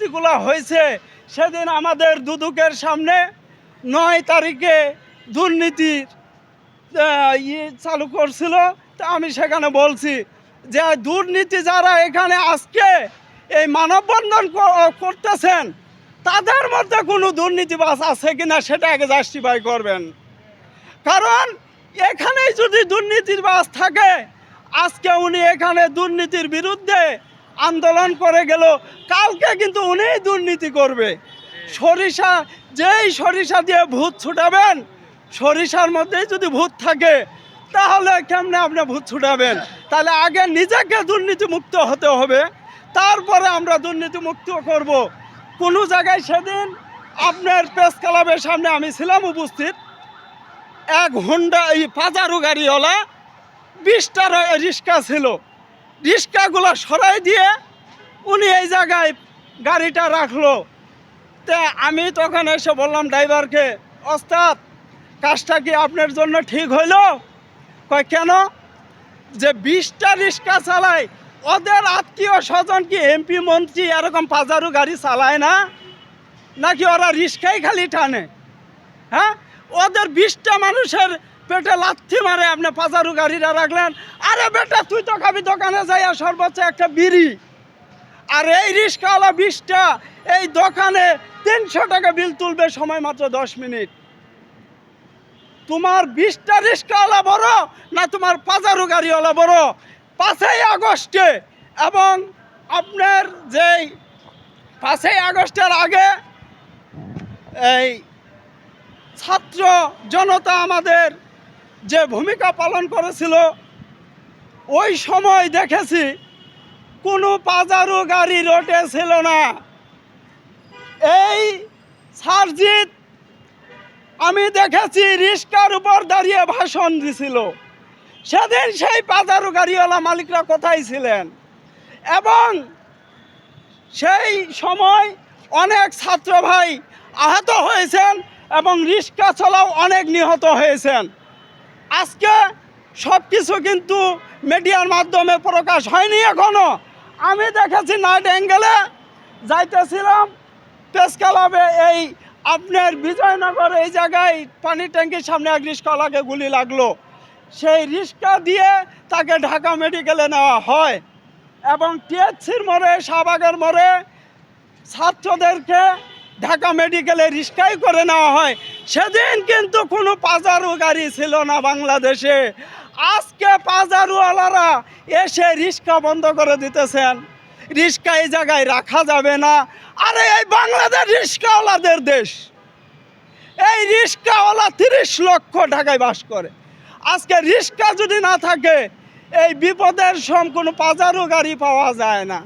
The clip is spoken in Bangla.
শাস্তিগুলো হয়েছে, সেদিন আমাদের দুদুকের সামনে নয় তারিখে দুর্নীতির চালু করছিল। তা আমি সেখানে বলছি যে, দুর্নীতি যারা এখানে আজকে এই মানববন্ধন করতেছেন, তাদের মধ্যে কোনো দুর্নীতিবাজ আছে কিনা সেটা আগে জাস্টিফাই করবেন। কারণ এখানেই যদি দুর্নীতিবাজ থাকে, আজকে উনি এখানে দুর্নীতির বিরুদ্ধে আন্দোলন করে গেল। কালকে কিন্তু উনিই দুর্নীতি করবে। সরিষা, যেই সরিষা দিয়ে ভূত ছুটাবেন, সরিষার মধ্যেই যদি ভূত থাকে, তাহলে কেমনে আপনি ভূত ছুটাবেন? তাহলে আগে নিজেকে দুর্নীতিমুক্ত হতে হবে, তারপরে আমরা দুর্নীতিমুক্ত করব। কোনো জায়গায় সেদিন আপনার প্রেস ক্লাবের সামনে আমি ছিলাম উপস্থিত। এক হুন্ডা, এই পাজারু গাড়িওয়ালা বিশটা রিক্সা ছিল। রিক্সাগুলো সরাই দিয়ে উনি এই জায়গায় গাড়িটা রাখল। তা আমি তখন এসে বললাম, ড্রাইভারকে, ওস্তাদ, কাজটা কি আপনার জন্য ঠিক হইল? কয়, কেন? যে বিশটা রিক্সা চালায়, ওদের আত্মীয় স্বজন কি এমপি, মন্ত্রী এরকম পাজারু গাড়ি চালায় না? নাকি ওরা রিক্সাই খালি টানে? হ্যাঁ? ওদের বিশটা মানুষের পেটে লাথি মারে আপনি পাজারু গাড়িটা রাখলেন। আরে বেটা, তুই তো খাবি দোকানে যাই সর্বোচ্চ একটা বিড়ি। আর এই রিক্সাওয়ালা বিশটা এই দোকানে তিনশো টাকা বিল তুলবে সময় মাত্র দশ মিনিট। তোমার বিশটা রিক্সাওয়ালা বড় না তোমার পাজারু গাড়িওয়ালা বড়? পাঁচই আগস্টে এবং আপনার যেই পাঁচই আগস্টের আগে এই ছাত্র জনতা আমাদের যে ভূমিকা পালন করেছিল, ওই সময় দেখেছি, কোনো পাজারু গাড়ি রোডে ছিল না। এই সারজিৎ, আমি দেখেছি রিস্কার উপর দাঁড়িয়ে ভাষণ দিছিল। সেদিন সেই পাজারু গাড়িওয়ালা মালিকরা কোথায় ছিলেন? এবং সেই সময় অনেক ছাত্র ভাই আহত হয়েছেন এবং রিক্সা চলাও অনেক নিহত হয়েছেন। আজকে সব কিছু কিন্তু মিডিয়ার মাধ্যমে প্রকাশ হয়নি এখনও। আমি দেখেছি নাইট অ্যাঙ্গেলে যাইতেছিলাম, প্রেস ক্লাবে এই আপনার বিজয়নগর এই জায়গায় পানি ট্যাঙ্কির সামনে এক রিক্সাওয়ালাকে গুলি লাগল। সেই রিক্সা দিয়ে তাকে ঢাকা মেডিকেলে নেওয়া হয় এবং টিএসসির মোড়ে, শাহবাগের মোড়ে ছাত্রদেরকে ঢাকা মেডিকেলে রিক্সাই করে নেওয়া হয়। সেদিন কিন্তু কোনো পাজারু গাড়ি ছিল না বাংলাদেশে। আজকে পাজারুওয়ালারা এসে রিক্সা বন্ধ করে দিতেছেন। রিক্সা এই জায়গায় রাখা যাবে না। আরে এই বাংলাদেশ রিক্সাওয়ালাদের দেশ। এই রিক্সাওয়ালা তিরিশ লক্ষ ঢাকায় বাস করে। আজকে রিক্সা যদি না থাকে, এই বিপদের সম কোনো পাজারু গাড়ি পাওয়া যায় না।